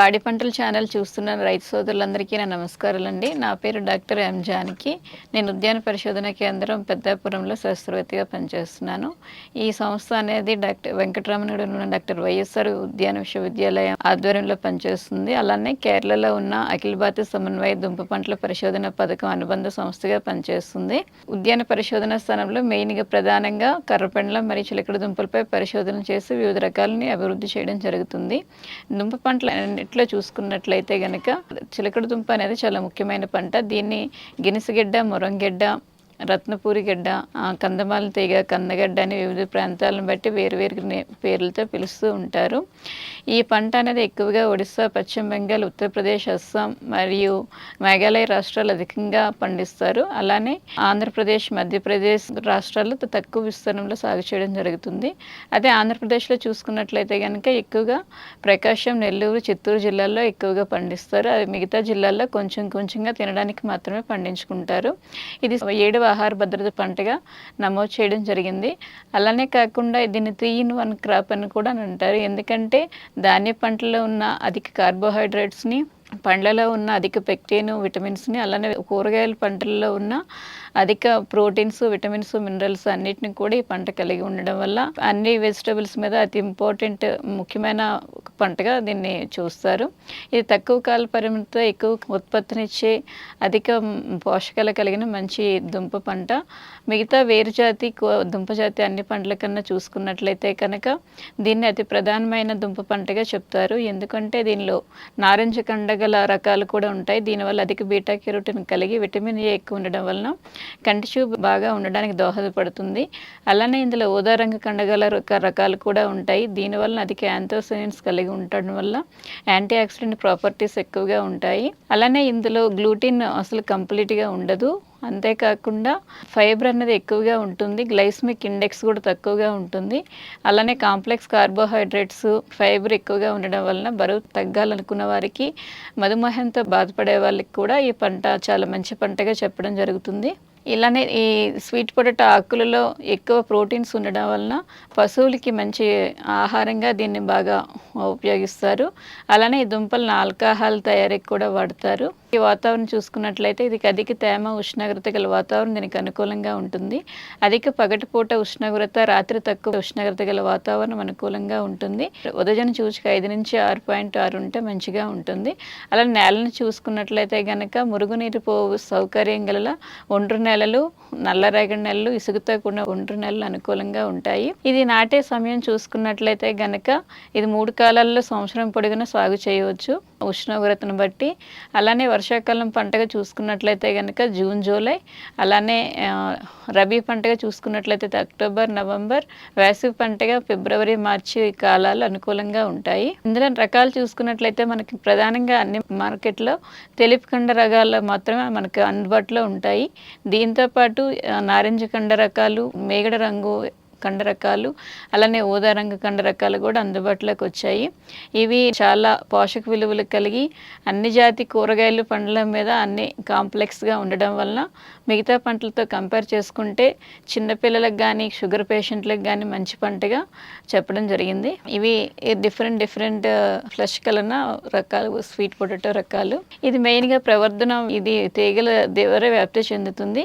పాడి పంటల ఛానల్ చూస్తున్న రైతు సోదరులందరికీ నా నమస్కారాలండి. నా పేరు డాక్టర్ ఎం జానకి. నేను ఉద్యాన పరిశోధన కేంద్రం పెద్దాపురంలో శాస్త్రవేత్తగా పనిచేస్తున్నాను. ఈ సంస్థ అనేది డాక్టర్ వెంకటరమణుడు ఉన్న డాక్టర్ వైఎస్ఆర్ ఉద్యాన విశ్వవిద్యాలయం ఆధ్వర్యంలో పనిచేస్తుంది. అలానే కేరళలో ఉన్న అఖిల భారత సమన్వయ దుంప పంటల పరిశోధన పథకం అనుబంధ సంస్థగా పనిచేస్తుంది. ఉద్యాన పరిశోధన స్థానంలో మెయిన్గా ప్రధానంగా కర్రపెండ్ల మరియు చిలకడ దుంపలపై పరిశోధన చేసి వివిధ రకాలని అభివృద్ధి చేయడం జరుగుతుంది. దుంప పంటలు అన్నిట్లో చూసుకున్నట్లయితే కనుక చిలకడ దుంప అనేది చాలా ముఖ్యమైన పంట. దీన్ని గినిసగిడ్డ మురంగెడ్డ రత్నపూరి గడ్డ కందమాల తీగ కందగడ్డ అని వివిధ ప్రాంతాలను బట్టి వేరువేరు నే- పేర్లతో పిలుస్తూ ఉంటారు. ఈ పంట అనేది ఎక్కువగా ఒడిస్సా పశ్చిమ బెంగాల్ ఉత్తరప్రదేశ్ అస్సాం మరియు మేఘాలయ రాష్ట్రాలు అధికంగా పండిస్తారు. అలానే ఆంధ్రప్రదేశ్ మధ్యప్రదేశ్ రాష్ట్రాల్లో తక్కువ విస్తీర్ణంలో సాగు చేయడం జరుగుతుంది. అదే ఆంధ్రప్రదేశ్లో చూసుకున్నట్లయితే కనుక ఎక్కువగా ప్రకాశం నెల్లూరు చిత్తూరు జిల్లాల్లో ఎక్కువగా పండిస్తారు. అది మిగతా జిల్లాల్లో కొంచెం కొంచెంగా తినడానికి మాత్రమే పండించుకుంటారు. ఇది ఏడవ ఆహార భద్రత పంటగా నమోదు చేయడం జరిగింది. అలానే కాకుండా దీన్ని త్రీ ఇన్ వన్ క్రాప్ అని కూడా అని అంటారు. ఎందుకంటే ధాన్య పంటలో ఉన్న అధిక కార్బోహైడ్రేట్స్ని పండ్లలో ఉన్న అధిక పెక్టేను విటమిన్స్ని అలానే కూరగాయల పంటల్లో ఉన్న అధిక ప్రోటీన్స్ విటమిన్స్ మినరల్స్ అన్నిటిని కూడా ఈ పంట కలిగి ఉండడం వల్ల అన్ని వెజిటబుల్స్ మీద అతి ఇంపార్టెంట్ ముఖ్యమైన పంటగా దీన్ని చూస్తారు. ఇది తక్కువ కాల పరిమితితో ఎక్కువ ఉత్పత్తినిచ్చే అధిక పోషకాలు కలిగిన మంచి దుంప పంట. మిగతా వేరు జాతి కో- దుంప జాతి అన్ని పండ్ల కన్నా చూసుకున్నట్లయితే కనుక దీన్ని అతి ప్రధానమైన దుంప పంటగా చెప్తారు. ఎందుకంటే దీనిలో నారింజ కండగల రకాలు కూడా ఉంటాయి. దీనివల్ల అధిక బీటా కెరోటిన్ కలిగి విటమిన్ ఏ ఎక్కువ ఉండడం వలన కంటి చూపు బాగా ఉండడానికి దోహదపడుతుంది. అలానే ఇందులో ఊదా రంగు కండగల రకాలు కూడా ఉంటాయి. దీనివల్ల అధిక యాంథోసైన్స్ కలిగి ఉండడం వల్ల యాంటీ ఆక్సిడెంట్ ప్రాపర్టీస్ ఎక్కువగా ఉంటాయి. అలానే ఇందులో గ్లూటిన్ అసలు కంప్లీట్గా ఉండదు. అంతేకాకుండా ఫైబర్ అనేది ఎక్కువగా ఉంటుంది గ్లైస్మిక్ ఇండెక్స్ కూడా తక్కువగా ఉంటుంది. అలానే కాంప్లెక్స్ కార్బోహైడ్రేట్స్ ఫైబర్ ఎక్కువగా ఉండడం వలన బరువు తగ్గాలనుకున్న వారికి మధుమేహంతో బాధపడే వాళ్ళకి కూడా ఈ పంట చాలా మంచి పంటగా చెప్పడం జరుగుతుంది. ఇలానే ఈ స్వీట్ పొటాటో ఆకులలో ఎక్కువ ప్రోటీన్స్ ఉండడం వలన పశువులకి మంచి ఆహారంగా దీన్ని బాగా ఉపయోగిస్తారు. అలానే ఈ దుంపలను ఆల్కహాల్ తయారీకి కూడా వాడతారు. ఈ వాతావరణం చూసుకున్నట్లయితే ఇది అధిక తేమ ఉష్ణోగ్రత గల వాతావరణం దీనికి అనుకూలంగా ఉంటుంది. అధిక పగటిపూట ఉష్ణోగ్రత రాత్రి తక్కువ ఉష్ణోగ్రత గల వాతావరణం అనుకూలంగా ఉంటుంది. ఉదయం చూసుక ఐదు నుంచి ఆరు పాయింట్ ఆరు ఉంటే మంచిగా ఉంటుంది. అలా నేలను చూసుకున్నట్లయితే గనక మురుగునీరు పోవు సౌకర్యం గల ఒండ్రు నెలలు నల్లరేగడి నెలలు ఇసుగుతో కూడిన ఒండ్రు నెలలు అనుకూలంగా ఉంటాయి. ఇది నాటే సమయం చూసుకున్నట్లయితే గనక ఇది మూడు కాలాల్లో సంవత్సరం పొడుగున సాగు చేయవచ్చు. ఉష్ణోగ్రతను బట్టి అలానే వర్షాకాలం పంటగా చూసుకున్నట్లయితే కనుక జూన్ జూలై అలానే రబీ పంటగా చూసుకున్నట్లయితే అక్టోబర్ నవంబర్ వేసవి పంటగా ఫిబ్రవరి మార్చి కాలాలు అనుకూలంగా ఉంటాయి. ఇందులో రకాలు చూసుకున్నట్లయితే మనకి ప్రధానంగా అన్ని మార్కెట్లో తెలుపు కండ రకాలు మాత్రమే మనకు అందుబాటులో ఉంటాయి. దీంతో పాటు నారింజ కండ రకాలు మేగడ రంగు కండ రకాలు అలానే ఊదా రంగు కండ రకాలు కూడా అందుబాటులోకి వచ్చాయి. ఇవి చాలా పోషక విలువలు కలిగి అన్ని జాతి కూరగాయలు పండ్ల మీద అన్ని కాంప్లెక్స్గా ఉండడం వలన మిగతా పంటలతో కంపేర్ చేసుకుంటే చిన్నపిల్లలకు కానీ షుగర్ పేషెంట్లకు కానీ మంచి పంటగా చెప్పడం జరిగింది. ఇవి డిఫరెంట్ డిఫరెంట్ ఫ్లష్ కలన రకాలు స్వీట్ పొటాటో రకాలు. ఇది మెయిన్గా ప్రవర్ధనం ఇది తీగల ద్వారా వ్యాప్తి చెందుతుంది.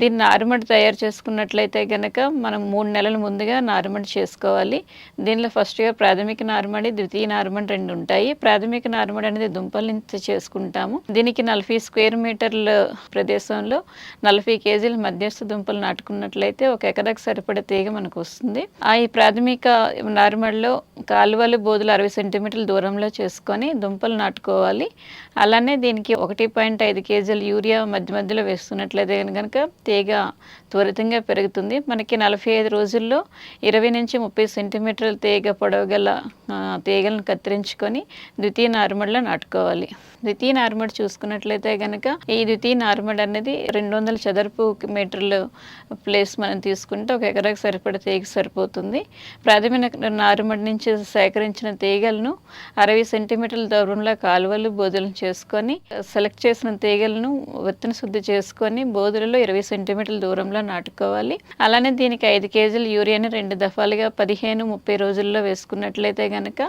దీన్ని నారుమడి తయారు చేసుకున్నట్లయితే కనుక మనం మూడు నెలల ముందుగా నారుమడి చేసుకోవాలి. దీనిలో ఫస్ట్గా ప్రాథమిక నారుమడి ద్వితీయ నారుమడి రెండు ఉంటాయి. ప్రాథమిక నారుమడి అనేది దుంపల నుంచి చేసుకుంటాము. దీనికి నలభై స్క్వేర్ మీటర్ల ప్రదేశంలో నలభై కేజీల మధ్యస్థ దుంపలు నాటుకున్నట్లయితే ఒక ఎకరాకు సరిపడే తీగ మనకు వస్తుంది. ఆ ఈ ప్రాథమిక నారుమడిలో కాలువలు బోధులు అరవై సెంటీమీటర్ల దూరంలో చేసుకొని దుంపలు నాటుకోవాలి. అలానే దీనికి ఒకటి పాయింట్ ఐదు కేజీల యూరియా మధ్య మధ్యలో వేస్తున్నట్లయితే కనుక తీగ త్వరితంగా పెరుగుతుంది. మనకి నలభై ఐదు రోజుల్లో ఇరవై నుంచి ముప్పై సెంటీమీటర్ల తీగ పొడవు గల తీగలను కత్తిరించుకొని ద్వితీయ నారుమడిలో నాటుకోవాలి. ద్వితీయ నార్మడ్ చూసుకున్నట్లయితే కనుక ఈ ద్వితీయ నార్మడ్ అనేది రెండు వందల చదరపు మీటర్లు ప్లేస్ మనం తీసుకుంటే ఒక ఎకరాకు సరిపడే తీగ సరిపోతుంది. ప్రాథమిక నారుమడి నుంచి సేకరించిన తీగలను అరవై సెంటీమీటర్ల దూరంలో కాలువలు బోధులను చేసుకొని సెలెక్ట్ చేసిన తీగలను విత్తన శుద్ధి చేసుకొని బోధులలో ఇరవై సెంటీమీటర్ల దూరంలో నాటుకోవాలి. అలానే దీనికి ఐదు కేజీలు యూరియాని రెండు దఫాలుగా పదిహేను ముప్పై రోజుల్లో వేసుకున్నట్లయితే కనుక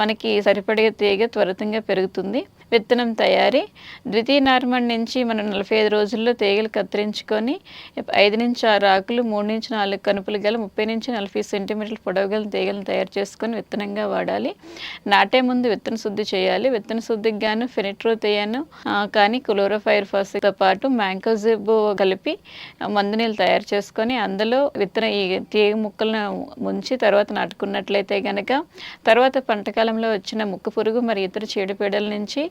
మనకి సరిపడే తీగ త్వరితంగా పెరుగుతుంది. విత్తనం విత్తనం తయారీ ద్వితీయ నార్మల్ నుంచి మనం నలభై ఐదు రోజుల్లో తీగలు కత్తిరించుకొని ఐదు నుంచి ఆరు ఆకులు మూడు నుంచి నాలుగు కనుపులు గల ముప్పై నుంచి నలభై సెంటీమీటర్ల పొడవు గల తీగలను తయారు చేసుకొని విత్తనంగా వాడాలి. నాటే ముందు విత్తన శుద్ధి చేయాలి. విత్తన శుద్ధికి గాను ఫెనిట్రోతేయను కానీ క్లోరోఫైర్తో పాటు మ్యాంకోజిబ్ కలిపి మందు నీళ్ళు తయారు చేసుకొని అందులో విత్తన ఈ తీగ ముక్కలను ముంచి తర్వాత నాటుకున్నట్లయితే కనుక తర్వాత పంటకాలంలో వచ్చిన ముక్కు పురుగు మరి ఇతర చీడపీడల నుంచి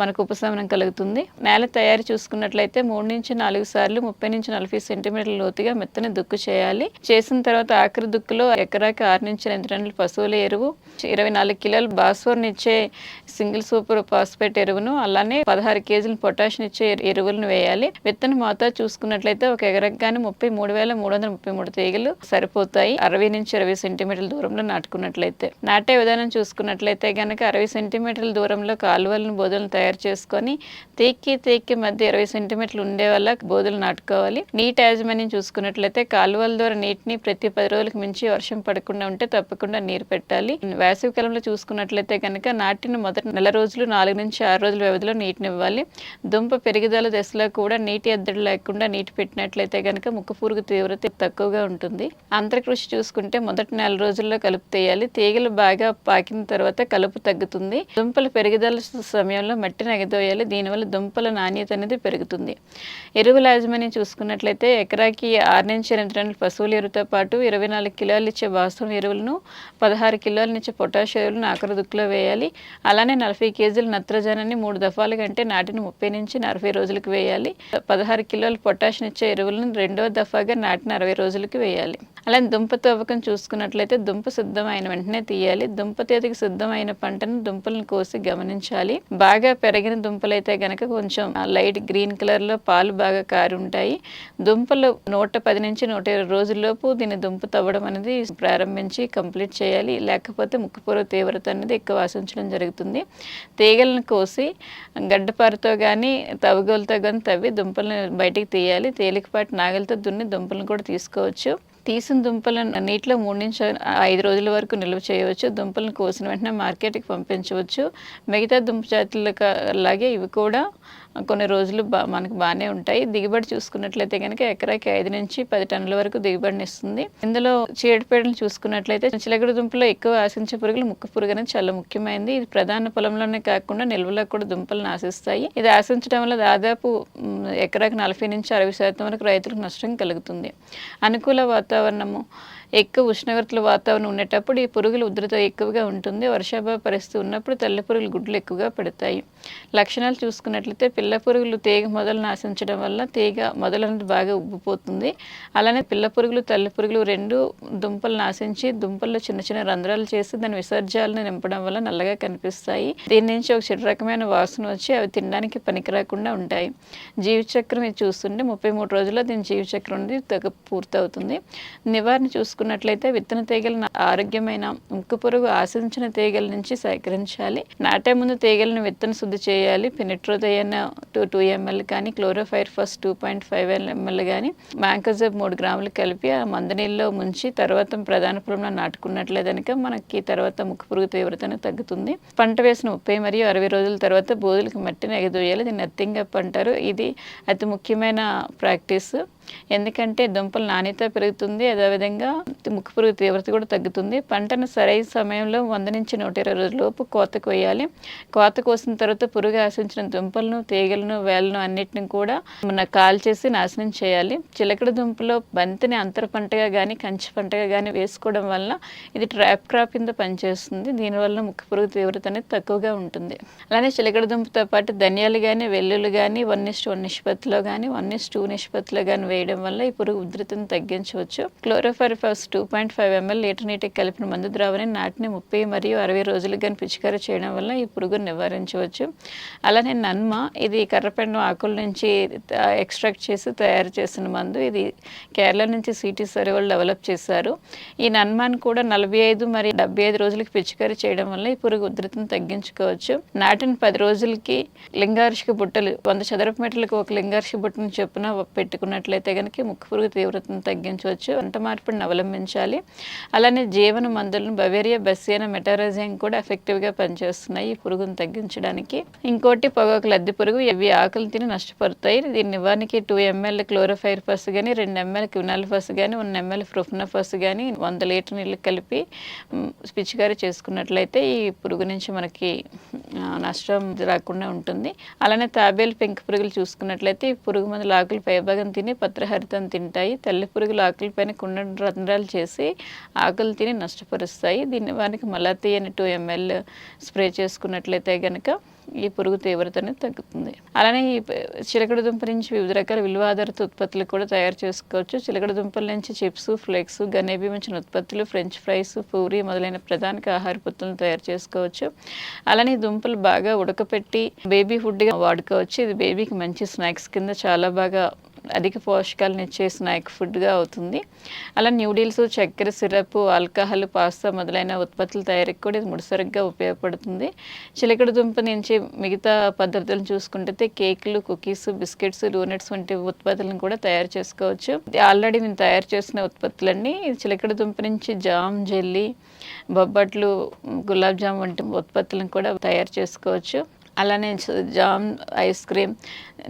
మనకు ఉపశమనం కలుగుతుంది. నేల తయారు చూసుకున్నట్లయితే మూడు నుంచి నాలుగు సార్లు ముప్పై నుంచి నలభై సెంటీమీటర్ల లోతుగా మెత్తని దుక్కు చేయాలి. చేసిన తర్వాత ఆఖరి దుక్కులో ఎకరాకి ఆరు నుంచి ఎనిమిది టన్నుల పశువుల ఎరువు ఇరవై నాలుగు కిలోలు భాస్వరం ఇచ్చే సింగిల్ సూపర్ ఫాస్ఫేట్ ఎరువును అలానే పదహారు కేజీలు పొటాషియం ఇచ్చే ఎరువులను వేయాలి. విత్తన మోతాదు చూసుకున్నట్లయితే ఒక ఎకరకు కానీ ముప్పై మూడు వేల మూడు వందల ముప్పై మూడు తీగలు సరిపోతాయి. అరవై నుంచి ఇరవై సెంటీమీటర్ల దూరంలో నాటుకున్నట్లయితే. నాటే విధానం చూసుకున్నట్లయితే గనక అరవై సెంటీమీటర్ల దూరంలో కాలువలను బోధలను తయారు చేసుకొని తేక్కి తేక్కి మధ్య ఇరవై సెంటీమీటర్లు ఉండే వల్ల బోధలు నాటుకోవాలి. నీటి యాజమాన్యం చూసుకున్నట్లయితే కాలువల ద్వారా నీటిని ప్రతి పది రోజులకు మించి వర్షం పడకుండా ఉంటే తప్పకుండా నీరు పెట్టాలి. వేసవి కాలంలో చూసుకున్నట్లయితే కనుక నాటిన మొదటి నెల రోజులు నాలుగు నుంచి ఆరు రోజుల వ్యవధిలో నీటిని ఇవ్వాలి. దుంప పెరుగుదల దశలో కూడా నీటి ఎద్దడి లేకుండా నీటి పెట్టినట్లయితే కనుక ముక్కు పురుగు తీవ్రత తక్కువగా ఉంటుంది. అంతర్కృషి చూసుకుంటే మొదటి నెల రోజుల్లో కలుపు తీయాలి. తీగలు బాగా పాకిన తర్వాత కలుపు తగ్గుతుంది. దుంపలు పెరుగుదల సమయంలో మట్టిని ఎగదోయాలి దీనివల్ల దుంపల నాణ్యత అనేది పెరుగుతుంది. ఎరువుల యాజమాన్యం చూసుకున్నట్లయితే ఎకరాకి ఆరు నుంచి ఎనిమిది టన్నుల పశువుల ఎరువుతో పాటు ఇరవై నాలుగు కిలోలు ఇచ్చే వాస్తవం ఎరువులను పదహారు కిలోల నుంచి పొటాష్ ఎరువులను ఆఖరి దుక్కులో వేయాలి. అలానే నలభై కేజీల నత్రజనాన్ని మూడు దఫాలు కంటే నాటిన ముప్పై నుంచి నలభై రోజులకు వేయాలి. పదహారు కిలోల పొటాషియం ఇచ్చే ఎరువులను రెండో దఫాగా నాటిన అరవై రోజులకు వేయాలి. అలానే దుంప తవ్వకం చూసుకున్నట్లయితే దుంప సిద్ధమైన వెంటనే తీయాలి. దుంప తేదీకి సిద్ధమైన పంటను దుంపలను కోసి గమనించాలి. బాగా పెరిగిన దుంపలు అయితే గనక కొంచెం లైట్ గ్రీన్ కలర్లో పాలు బాగా కారి ఉంటాయి దుంపలు నూట పది నుంచి నూట ఇరవై రోజుల్లోపు దీన్ని దుంప తవ్వడం అనేది ప్రారంభించి కంప్లీట్ చేయాలి. లేకపోతే ముక్కుపొర తీవ్రత అనేది ఎక్కువ ఆశించడం జరుగుతుంది. తీగలను కోసి గడ్డపారతో కానీ తవ్వగోలతో కానీ తవ్వి దుంపలను బయటికి తీయాలి. తేలికపాటి నాగలతో దున్ని దుంపలను కూడా తీసుకోవచ్చు. తీసిన దుంపలను నీటిలో మూడు నుంచి ఐదు రోజుల వరకు నిల్వ చేయవచ్చు. దుంపలను కోసిన వెంటనే మార్కెట్కి పంపించవచ్చు. మిగతా దుంప జాతుల లాగే ఇవి కూడా కొన్ని రోజులు బా మనకు బాగానే ఉంటాయి. దిగుబడి చూసుకున్నట్లయితే కనుక ఎకరాకి ఐదు నుంచి పది టన్నుల వరకు దిగుబడిని ఇస్తుంది. ఇందులో చీడపీడలు చూసుకున్నట్లయితే చిలకడ దుంపలో ఎక్కువ ఆశించే పురుగులు ముక్క పురుగు అనేది చాలా ముఖ్యమైనది. ఇది ప్రధాన పొలంలోనే కాకుండా నిల్వలో కూడా దుంపలను ఆశిస్తాయి ఇది ఆశించడం వల్ల దాదాపు ఎకరాకి నలభై నుంచి అరవై శాతం వరకు రైతులకు నష్టం కలుగుతుంది. అనుకూల వాతావరణము ఎక్కువ ఉష్ణోగ్రతల వాతావరణం ఉండేటప్పుడు ఈ పురుగుల ఉధృత ఎక్కువగా ఉంటుంది. వర్షాభావ పరిస్థితి ఉన్నప్పుడు తెల్ల పురుగులు గుడ్లు ఎక్కువగా పెడతాయి. లక్షణాలు చూసుకున్నట్లయితే పిల్ల పురుగులు తీగ మొదలను ఆశించడం వల్ల తీగ మొదలనేది బాగా ఉబ్బిపోతుంది. అలానే పిల్ల పురుగులు తెల్ల పురుగులు రెండు దుంపలను ఆశించి దుంపల్లో చిన్న చిన్న రంధ్రాలు చేసి దాని విసర్జాలను నింపడం వల్ల నల్లగా కనిపిస్తాయి. దీని నుంచి ఒక చెడు రకమైన వాసన వచ్చి అవి తినడానికి పనికిరాకుండా ఉంటాయి. జీవచక్రం ఇది చూస్తుంటే ముప్పై మూడు రోజుల్లో దీని జీవచక్రం అనేది తెగ పూర్తవుతుంది. నివారణ చూసుకున్నట్లయితే విత్తన తీగలను ఆరోగ్యమైన ముక్కు పురుగు ఆశించిన తీగల నుంచి సేకరించాలి. నాటే ముందు తీగలను విత్తన శుద్ధి చేయాలి. పినిట్రోదయన టూ టూ ఎంఎల్ కానీ క్లోరోఫైర్ first two point five ML కానీ మ్యాంకోజెబ్ మూడు గ్రాములు కలిపి ఆ మందనీళ్ళలో ముంచి తర్వాత ప్రధాన పొలంలో నాటుకున్నట్లయితే కనుక మనకి తర్వాత ముక్కు పురుగు తీవ్రతను తగ్గుతుంది. పంట వేసిన ముప్పై మరియు అరవై రోజుల తర్వాత బోధులకు మట్టిని ఎగదోయాలి. దీన్ని ఎత్తింగప్ అంటారు ఇది అతి ముఖ్యమైన ప్రాక్టీస్. ఎందుకంటే దుంపల నాణ్యత పెరుగుతుంది అదేవిధంగా ముక్కు పురుగు తీవ్రత కూడా తగ్గుతుంది. పంటను సరైన సమయంలో వంద నుంచి నూట ఇరవై రోజుల లోపు కోయాలి కోత కోసిన తర్వాత పురుగు ఆశించిన దుంపలను తీగలను వేలను అన్నిటిని కూడా మన కాల్చేసి నాశనం చేయాలి. చిలకడ దుంపలో బంతిని అంతర పంటగా కానీ కంచి పంటగా కానీ వేసుకోవడం వల్ల ఇది ట్రాప్ క్రాప్ కింద పనిచేస్తుంది. దీనివల్ల ముక్కు పురుగు తీవ్రత అనేది తక్కువగా ఉంటుంది. అలానే చిలకడ దుంపతో పాటు ధనియాలు కానీ వెల్లుల్లి కానీ వన్ ఇస్ వన్ నిష్పత్తిలో కానీ వన్ ఇస్ టూ నిష్పత్తిలో కానీ వేయడం వల్ల ఈ పురుగు ఉధృతిని తగ్గించవచ్చు. Chlorpyrifos two point five ml litre నీటికి కలిపిన మందు ద్రావణి నాటిని ముప్పై మరియు అరవై రోజులు కానీ పిచికారీ చేయడం వల్ల ఈ పురుగును నివారించవచ్చు. అలానే నన్మ ఇది కర్రపెండు ఆకుల నుంచి ఎక్స్ట్రాక్ట్ చేసి తయారు చేసిన మందు. ఇది కేరళ నుంచి సిటీ సర్వేలు డెవలప్ చేశారు. ఈ నన్మాన్ కూడా నలభై ఐదు మరియు డెబ్బై ఐదు రోజులకి పిచికారీ చేయడం వల్ల ఈ పురుగు ఉధృతిని తగ్గించుకోవచ్చు. నాటిన పది రోజులకి లింగార్షిక బుట్టలు వంద చదరపు మీటర్లకు ఒక లింగార్షిక బుట్టను చొప్పున పెట్టుకున్నట్లయితే అయితే కనుక ముక్కు పురుగు తీవ్రతను తగ్గించవచ్చు. వంట మార్పిడిని అవలంబించాలి. అలానే జీవన మందులను బవేరియా బెస్సియన మెటారజైన్ కూడా ఎఫెక్టివ్గా పనిచేస్తున్నాయి ఈ పురుగును తగ్గించడానికి. ఇంకోటి పొగాకు లద్దె పురుగు. ఇవి ఆకులు తిని నష్టపడతాయి దీని నివారణకి టూ ఎంఎల్ క్లోరోఫైర్ ఫస్ కానీ రెండు ఎంఎల్ క్వినాల్ ఫస్ కానీ వన్ ఎంఎల్ ఫ్రూఫ్నఫస్ కానీ వంద లీటర్ నీళ్ళు కలిపి మ్, పిచికారీ చేసుకున్నట్లయితే ఈ పురుగు నుంచి మనకి నష్టం రాకుండా ఉంటుంది. అలానే తాబేలు పెంకు పురుగులు చూసుకున్నట్లయితే ఈ పురుగు మందుల ఆకులు పైభాగం తిని పత్రహరితం తింటాయి. తల్లి పురుగులు ఆకులపైన కుండ రంధ్రాలు చేసి ఆకులు తిని నష్టపరుస్తాయి. దీన్ని వానికి మలాతి అని టూ ఎంఎల్ స్ప్రే చేసుకున్నట్లయితే కనుక ఈ పురుగు తీవ్రత అనేది తగ్గుతుంది. అలానే ఈ చిలకడ దుంప నుంచి వివిధ రకాల విలువ ఆధారిత ఉత్పత్తులు కూడా తయారు చేసుకోవచ్చు. చిలకడ దుంపల నుంచి చిప్స్ ఫ్లేక్స్ గనేబీ వంచిన ఉత్పత్తులు ఫ్రెంచ్ ఫ్రైస్ పూరి మొదలైన ప్రధాన ఆహార పొత్తులను తయారు చేసుకోవచ్చు. అలానే దుంపలు బాగా ఉడకపెట్టి బేబీ ఫుడ్గా వాడుకోవచ్చు. ఇది బేబీకి మంచి స్నాక్స్ కింద చాలా బాగా అధిక పోషకాలను ఇచ్చే స్నాక్ ఫుడ్గా అవుతుంది. అలా న్యూడిల్స్ చక్కెర సిరప్ ఆల్కహాల్ పాస్తా మొదలైన ఉత్పత్తుల తయారీకి కూడా ఇది ముడిసరుగ్గా ఉపయోగపడుతుంది. చిలకడ దుంప నుంచి మిగతా పద్ధతులను చూసుకుంటే కేకులు కుకీస్ బిస్కెట్స్ డోనట్స్ వంటి ఉత్పత్తులను కూడా తయారు చేసుకోవచ్చు. ఆల్రెడీ నేను తయారు చేసిన ఉత్పత్తులన్నీ చిలకడ దుంప నుంచి జామ్ జెల్లీ బొబ్బట్లు గులాబ్ జామ్ వంటి ఉత్పత్తులను కూడా తయారు చేసుకోవచ్చు. అలానే జామ్ ఐస్ క్రీమ్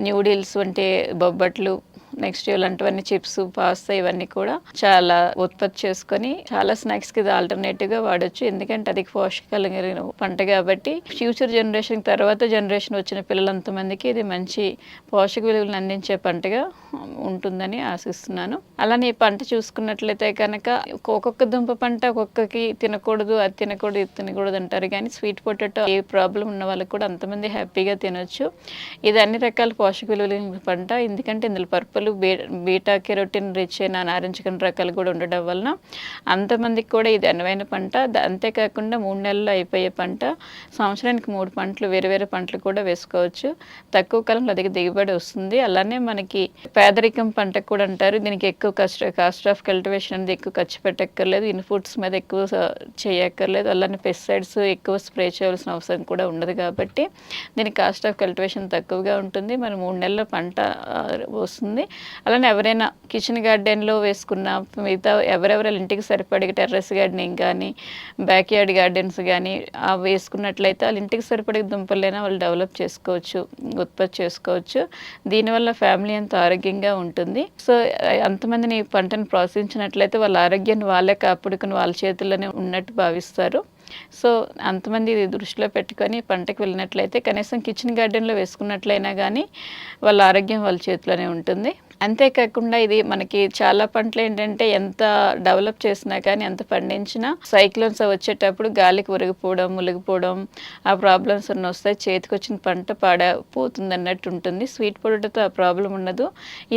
న్యూడిల్స్ వంటి బొబ్బట్లు నెక్స్ట్ ఇలాంటివన్నీ చిప్స్ పాస్తా ఇవన్నీ కూడా చాలా ఉత్పత్తి చేసుకొని చాలా స్నాక్స్కి ఇది ఆల్టర్నేటివ్గా వాడొచ్చు. ఎందుకంటే అది పోషకాలు కలిగిన పంట కాబట్టి ఫ్యూచర్ జనరేషన్ తర్వాత జనరేషన్ వచ్చిన పిల్లలంత మందికి ఇది మంచి పోషక విలువలను అందించే పంటగా ఉంటుందని ఆశిస్తున్నాను. అలానే ఈ పంట చూసుకున్నట్లయితే కనుక ఒక్కొక్క దుంప పంట ఒక్కొక్కకి తినకూడదు అది తినకూడదు ఇది తినకూడదు అంటారు. కానీ స్వీట్ పొటాటో ఏ ప్రాబ్లం ఉన్న వాళ్ళకి కూడా అంతమంది హ్యాపీగా తినొచ్చు. ఇది అన్ని రకాల పోషక విలువలు పంట. ఎందుకంటే ఇందులో purple B beta carotene rich అయిన నారింజకం రకాలు కూడా ఉండడం వలన అంతమందికి కూడా ఇది అనువైన పంట. అంతేకాకుండా మూడు నెలల్లో అయిపోయే పంట సంవత్సరానికి మూడు పంటలు వేరు వేరే పంటలు కూడా వేసుకోవచ్చు. తక్కువ కాలంలో అధిక దిగుబడి వస్తుంది. అలానే మనకి పేదరికం పంట కూడా అంటారు. దీనికి ఎక్కువ కష్ట కాస్ట్ ఆఫ్ కల్టివేషన్ అనేది ఎక్కువ ఖర్చు పెట్టక్కర్లేదు. ఇన్పుట్స్ మీద ఎక్కువ చేయక్కర్లేదు. అలానే పెస్టిసైడ్స్ ఎక్కువ స్ప్రే చేయవలసిన అవసరం కూడా ఉండదు కాబట్టి దీనికి కాస్ట్ ఆఫ్ కల్టివేషన్ తక్కువగా ఉంటుంది. మరి మూడు నెలల పంట వస్తుంది. అలానే ఎవరైనా కిచెన్ గార్డెన్లో వేసుకున్న మిగతా ఎవరెవరు ఇంటికి సరిపడే టెర్రస్ గార్డెనింగ్ కానీ బ్యాక్ యార్డ్ గార్డెన్స్ కానీ అవి వేసుకున్నట్లయితే వాళ్ళ ఇంటికి సరిపడే దుంపలైనా వాళ్ళు డెవలప్ చేసుకోవచ్చు ఉత్పత్తి చేసుకోవచ్చు. దీనివల్ల ఫ్యామిలీ అంత ఆరోగ్యంగా ఉంటుంది. సో అంతమందిని పంటను ప్రోత్సహించినట్లయితే వాళ్ళ ఆరోగ్యాన్ని వాళ్ళే కాపాడుకుని వాళ్ళ చేతుల్లోనే ఉన్నట్టు భావిస్తారు. సో అంతమంది దృష్టిలో పెట్టుకొని పంటకు వెళ్ళినట్లయితే కనీసం కిచెన్ గార్డెన్లో వేసుకున్నట్లయినా కానీ వాళ్ళ ఆరోగ్యం వాళ్ళ చేతిలోనే ఉంటుంది. అంతేకాకుండా ఇది మనకి చాలా పంటలు ఏంటంటే ఎంత డెవలప్ చేసినా కానీ ఎంత పండించినా సైక్లోన్స్ వచ్చేటప్పుడు గాలికి ఉరిగిపోవడం ములిగిపోవడం ఆ ప్రాబ్లమ్స్ అన్నీ వస్తాయి. చేతికి వచ్చిన పంట పాడపోతుంది అన్నట్టు ఉంటుంది. స్వీట్ పొటాటోతో ఆ ప్రాబ్లం ఉండదు.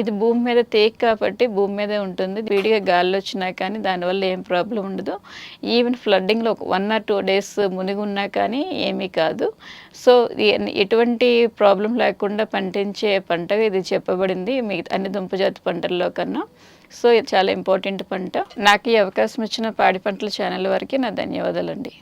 ఇది భూమి మీద తేక్ కాబట్టి భూమి మీదే ఉంటుంది. విడిగా గాలి వచ్చినా కానీ దానివల్ల ఏం ప్రాబ్లం ఉండదు. ఈవెన్ ఫ్లడ్డింగ్లో వన్ ఆర్ టూ డేస్ మునిగి ఉన్నా కానీ ఏమీ కాదు. సో ఎటువంటి ప్రాబ్లం లేకుండా పండించే పంటగా ఇది చెప్పబడింది. మిగతా అన్ని దుంపజాతి పంటల్లో కన్నా. సో ఇది చాలా ఇంపార్టెంట్ పంట. నాకు ఈ అవకాశం ఇచ్చిన పాడి పంటల ఛానల్ వారికి నా ధన్యవాదాలండి.